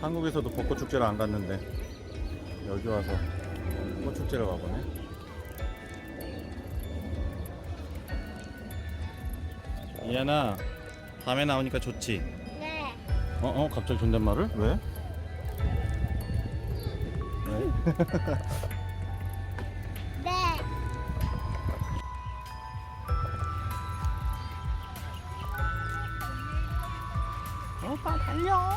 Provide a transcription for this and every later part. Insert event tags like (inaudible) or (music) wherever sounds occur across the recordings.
서울에서도 벚꽃 축제를 안 갔는데 여기 와서 꽃 축제를 와보네. 이하나 밤에 나오니까 좋지. 네. 어, 어, 갑자기 존댓말을? 왜? 왜? (laughs) 오빠 달려.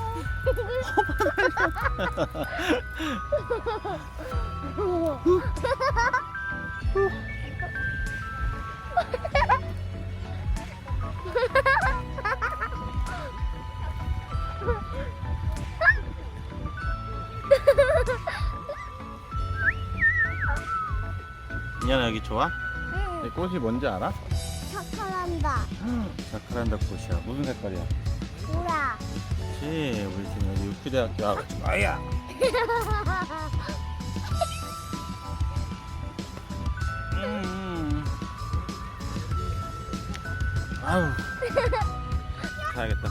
이하나 여기 좋아? 이 응. 꽃이 뭔지 알아? 착한다. 자카란다 꽃이야. 무슨 색깔이야? 뭐야? 그렇지. 우리 지금 여기 육기대학교 아, 아야. (laughs) 음. 아우. 가야겠다.